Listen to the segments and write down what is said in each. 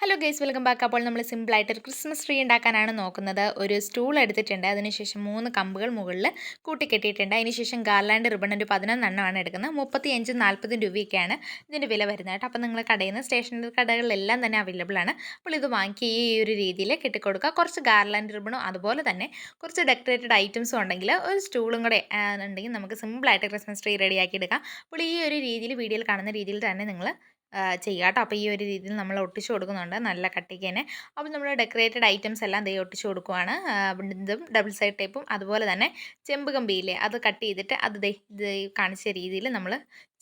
Hello guys welcome back അപ്പോൾ നമ്മൾ സിമ്പിളായിട്ട് ഒരു ക്രിസ്മസ് ട്രീ ഉണ്ടാക്കാനാണ് നോക്കുന്നത്. ഒരു സ്റ്റൂൾ എടുത്തിട്ടുണ്ട്. അതിനുശേഷം മൂന്ന് കമ്പുകൾ മുകളിൽ കൂട്ടിക്കെട്ടിയിട്ടുണ്ട്. അതിനുശേഷം ഗാർലാൻഡ് റിബൺ ഒരു പതിനൊന്നെണ്ണമാണ് എടുക്കുന്നത്. മുപ്പത്തി അഞ്ചും നാൽപ്പതും രൂപയൊക്കെയാണ് ഇതിന്റെ വില വരുന്നത് കേട്ടോ. അപ്പോൾ നിങ്ങൾ കടയിൽ നിന്ന് സ്റ്റേഷനറി കടകളിലെല്ലാം തന്നെ അവൈലബിൾ ആണ്. അപ്പോൾ ഇത് വാങ്ങി ഈ ഒരു രീതിയിൽ കെട്ടിക്കൊടുക്കുക. കുറച്ച് ഗാർലാൻഡ് റിബണും അതുപോലെ തന്നെ കുറച്ച് ഡെക്കറേറ്റഡ് ഐറ്റംസും ഉണ്ടെങ്കിൽ ഒരു സ്റ്റൂളും കൂടെ ഉണ്ടെങ്കിൽ നമുക്ക് സിമ്പിളായിട്ട് ക്രിസ്മസ് ട്രീ റെഡിയാക്കി എടുക്കാം. അപ്പോൾ ഈ ഒരു രീതിയിൽ വീഡിയോയിൽ കാണുന്ന രീതിയിൽ തന്നെ നിങ്ങൾ ചെയ്യുക കേട്ടോ. അപ്പോൾ ഈ ഒരു രീതിയിൽ നമ്മൾ ഒട്ടിച്ചു കൊടുക്കുന്നുണ്ട്. നല്ല കട്ടിക്ക് തന്നെ അപ്പോൾ നമ്മൾ ഡെക്കറേറ്റഡ് ഐറ്റംസ് എല്ലാം ദേ ഒട്ടിച്ചു കൊടുക്കുവാണ്. ഇതും ഡബിൾ സൈഡ് ടേപ്പും അതുപോലെ തന്നെ ചെമ്പ് കമ്പിയില്ലേ അത് കട്ട് ചെയ്തിട്ട് അത് കാണിച്ച രീതിയിൽ നമ്മൾ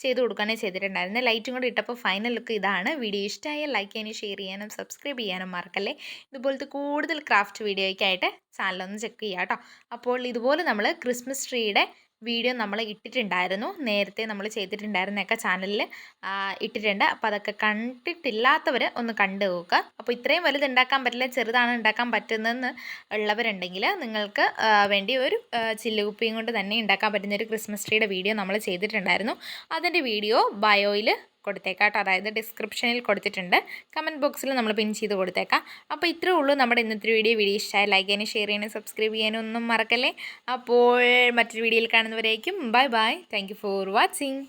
ചെയ്ത് കൊടുക്കുകയാണ് ചെയ്തിട്ടുണ്ടായിരുന്നത് ലൈറ്റും കൂടി ഇട്ടപ്പോൾ ഫൈനൽ ലുക്ക് ഇതാണ്. വീഡിയോ ഇഷ്ടമായ ലൈക്ക് ചെയ്യാനും ഷെയർ ചെയ്യാനും സബ്സ്ക്രൈബ് ചെയ്യാനും മറക്കല്ലേ. ഇതുപോലത്തെ കൂടുതൽ ക്രാഫ്റ്റ് വീഡിയോയ്ക്കായിട്ട് ചാനലൊന്ന് ചെക്ക് ചെയ്യാം കേട്ടോ. അപ്പോൾ ഇതുപോലെ നമ്മൾ ക്രിസ്മസ് ട്രീയുടെ വീഡിയോ നമ്മൾ ഇട്ടിട്ടുണ്ടായിരുന്നു. നേരത്തെ നമ്മൾ ചെയ്തിട്ടുണ്ടായിരുന്നൊക്കെ ചാനലിൽ ഇട്ടിട്ടുണ്ട്. അപ്പോൾ അതൊക്കെ കണ്ടിട്ടില്ലാത്തവർ ഒന്ന് കണ്ടു നോക്കുക അപ്പോൾ ഇത്രയും വലുത് ഉണ്ടാക്കാൻ പറ്റില്ല ചെറുതാണ് ഉണ്ടാക്കാൻ പറ്റുന്നതെന്ന് ഉള്ളവരുണ്ടെങ്കിൽ നിങ്ങൾക്ക് വേണ്ടി ഒരു ചില്ലുകുപ്പിയും കൊണ്ട് തന്നെ ഉണ്ടാക്കാൻ പറ്റുന്ന ഒരു ക്രിസ്മസ് ട്രീയുടെ വീഡിയോ നമ്മൾ ചെയ്തിട്ടുണ്ടായിരുന്നു. അതിന്റെ വീഡിയോ ബയോയിൽ കൊടുത്തേക്കാം കേട്ടോ അതായത് ഡിസ്ക്രിപ്ഷനിൽ കൊടുത്തിട്ടുണ്ട്. കമന്റ് ബോക്സിൽ നമ്മൾ പിൻ ചെയ്ത് കൊടുത്തേക്കാം. അപ്പോൾ ഇത്രേ ഉള്ളൂ നമ്മുടെ ഇന്നത്തെ വീഡിയോ വീഡിയോ ഇഷ്ടമായി ലൈക്ക് ചെയ്യാനും ഷെയർ ചെയ്യാനും സബ്സ്ക്രൈബ് ചെയ്യാനും ഒന്നും മറക്കല്ലേ? അപ്പോൾ മറ്റൊരു വീഡിയോയിൽ കാണുന്നവരേക്കും bye bye thank for watching